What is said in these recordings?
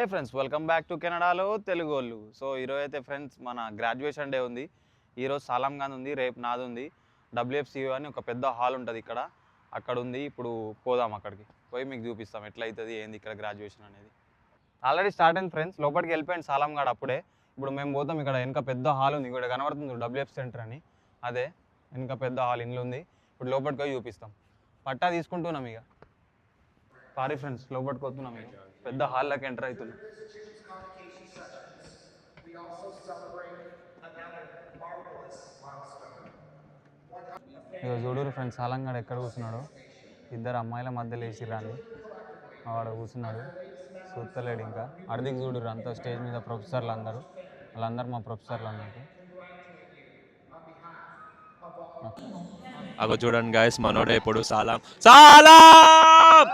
Hey friends welcome back to కెనడాలో తెలుగు వాళ్ళు so ఈరోజు అయితే ఫ్రెండ్స్ మన గ్రాడ్యుయేషన్ డే ఉంది. ఈరోజు సాలాం ఉంది రేపు నాది ఉంది. డబ్ల్యూఎఫ్సియు అని ఒక పెద్ద హాల్ ఉంటుంది ఇక్కడ. అక్కడ ఉంది ఇప్పుడు పోదాం అక్కడికి. పోయి మీకు చూపిస్తాం ఎట్లా అవుతుంది ఏంది ఇక్కడ గ్రాడ్యుయేషన్ అనేది. ఆల్రెడీ స్టార్ట్ అయింది ఫ్రెండ్స్ లోపలికి వెళ్ళిపోయింది సాలాం గాడు అప్పుడే. ఇప్పుడు మేము పోతాం ఇక్కడ వెనక పెద్ద హాల్ ఉంది. ఇక్కడ కనబడుతుంది డబ్ల్యూఎఫ్ సెంటర్ అని. అదే వెనక పెద్ద హాల్ ఇండ్లు ఉంది ఇప్పుడు లోపలికి పోయి చూపిస్తాం. పట్టా తీసుకుంటున్నాం ఇక. సారీ ఫ్రెండ్స్ లోపలికి మేము? పెద్ద హాల్లోకి ఎంటర్ అవుతున్నాం. ఇక చూడరు ఫ్రెండ్స్ సాలంగాడు ఎక్కడ కూర్చున్నాడు? ఇద్దరు అమ్మాయిల మధ్యలో వేసిర్రాన్ని వాడు కూర్చున్నాడు చూస్తలేడు ఇంకా. అడిదికి చూడరు అంతా స్టేజ్ మీద ప్రొఫెసర్లు అందరూ. వాళ్ళందరూ మా ప్రొఫెసర్లు అన్నట్టు. అగో చూడండి గాయస్ మనోడే ఇప్పుడు సాలాం. సాలాం!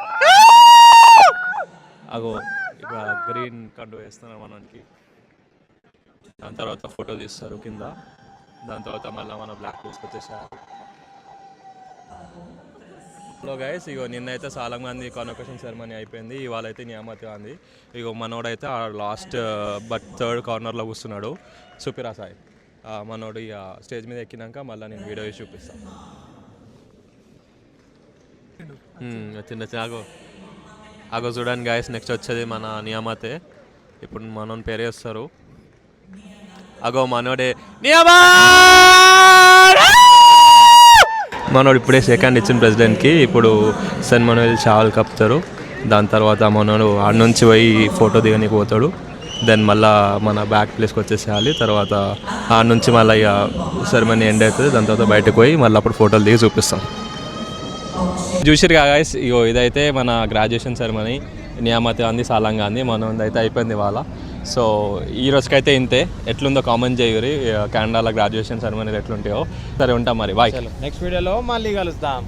అగో ఇక్కడ గ్రీన్ కండు వేస్తున్నారు మనకి. దాని తర్వాత ఫోటో తీస్తారు కింద. దాని తర్వాత మళ్ళీ మన బ్లాక్ తీసుకొచ్చేసారు హలో గైస్ ఇగో నిన్నైతే చాలా మంది కాన్వకేషన్ సెరమనీ అయిపోయింది. ఇవాళ అయితే నియామతి గాంధీ. ఇగో మనోడైతే ఆ లాస్ట్ బట్ థర్డ్ కార్నర్లో కూర్చున్నాడు. సుపిరా సాయి. మనోడు ఇక స్టేజ్ మీద ఎక్కినాక మళ్ళీ నేను వీడియో చూపిస్తాను చిన్న చాగో అగో చూడండి గాయస్ నెక్స్ట్ వచ్చేది మన నియామతే. ఇప్పుడు మనోని పేరు చేస్తారు అగో మనోడే. నియామా మనోడు ఇప్పుడే సెకండ్ ఇచ్చిన ప్రెసిడెంట్కి ఇప్పుడు సెన్ మనోల్ చావల్ కప్పుతారు. దాని తర్వాత మనోడు ఆడ నుంచి పోయి ఫోటో దిగనికి పోతాడు. దెన్ మళ్ళా మన బ్యాక్ ప్లేస్కి వచ్చేసేయాలి. తర్వాత ఆడ నుంచి మళ్ళీ ఇక సెరమనీ ఎండ్ అవుతుంది. దాని తర్వాత బయటకు పోయి మళ్ళీ అప్పుడు ఫోటోలు దిగి చూపిస్తాం. చూసిరు గాయస్ ఇగో ఇదైతే మన గ్రాడ్యుయేషన్ సెరమనీ నియామతి గాంధీ సాలాం గాంధీ మనం అయితే అయిపోయింది ఇవాళ. సో ఈ రోజుకైతే ఇంతే. ఎట్లుందో కామెంట్ చేయరు కెనడాలో గ్రాడ్యుయేషన్ సెరమనీలు ఎట్లుంటాయో. సరే ఉంటాం మరి. బాయ్ నెక్స్ట్ వీడియోలో మళ్ళీ కలుస్తాం